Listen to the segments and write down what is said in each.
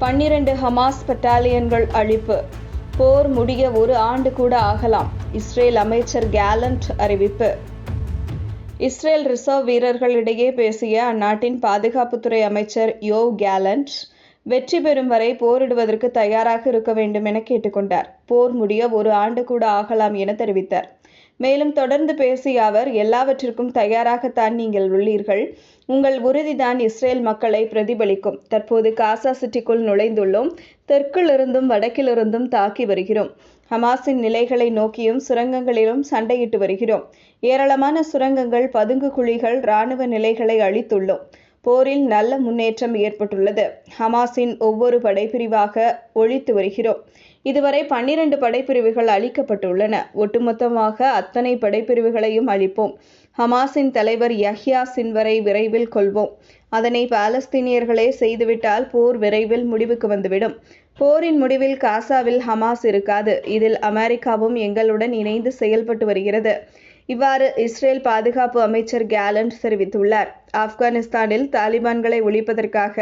பன்னிரண்டு ஹமாஸ் பட்டாலியன்கள் அழிப்பு. போர் முடிய ஒரு ஆண்டு கூட ஆகலாம் இஸ்ரேல் அமைச்சர் கேலண்ட் அறிவிப்பு. இஸ்ரேல் ரிசர்வ் வீரர்களிடையே பேசிய அந்நாட்டின் பாதுகாப்புத்துறை அமைச்சர் யோவ் கேலண்ட் வெற்றி பெறும் வரை போரிடுவதற்கு தயாராக இருக்க வேண்டும் என கேட்டுக்கொண்டார். போர் முடிய ஒரு ஆண்டு கூட ஆகலாம் என தெரிவித்தார். மேலும் தொடர்ந்து பேசிய அவர் எல்லாவற்றிற்கும் தயாராகத்தான் நீங்கள் உள்ளீர்கள். உங்கள் உறுதிதான் இஸ்ரேல் மக்களை பிரதிபலிக்கும். தற்போது காசா சிட்டிக்குள் நுழைந்துள்ளோம். தெற்கிலிருந்தும் வடக்கிலிருந்தும் தாக்கி வருகிறோம். ஹமாஸின் நிலைகளை நோக்கியும் சுரங்கங்களிலும் சண்டையிட்டு வருகிறோம். ஏராளமான சுரங்கங்கள் பதுங்கு குழிகள் இராணுவ நிலைகளை அழித்துள்ளோம். போரில் நல்ல முன்னேற்றம் ஏற்பட்டுள்ளது. ஹமாஸின் ஒவ்வொரு படைப்பிரிவாக ஒழித்து வருகிறோம். இதுவரை பன்னிரண்டு படைப்பிரிவுகள் அழிக்கப்பட்டுள்ளன. ஒட்டுமொத்தமாக அத்தனை படைப்பிரிவுகளையும் அழிப்போம். ஹமாஸின் தலைவர் யஹ்யா சின்வரை விரைவில் கொள்வோம் அதனை பாலஸ்தீனியர்களே செய்துவிட்டால் போர் விரைவில் முடிவுக்கு வந்துவிடும். போரின் முடிவில் காசாவில் ஹமாஸ் இருக்காது. இதில் அமெரிக்காவும் எங்களுடன் இணைந்து செயல்பட்டு வருகிறது. இவ்வாறு இஸ்ரேல் பாதுகாப்பு அமைச்சர் கேலண்ட் தெரிவித்துள்ளார். ஆப்கானிஸ்தானில் தாலிபான்களை ஒழிப்பதற்காக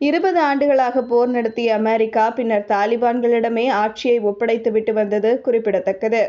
இருபது ஆண்டுகளாக போர் நடத்திய அமெரிக்கா பின்னர் தாலிபான்களிடமே ஆட்சியை ஒப்படைத்துவிட்டு வந்தது குறிப்பிடத்தக்கது.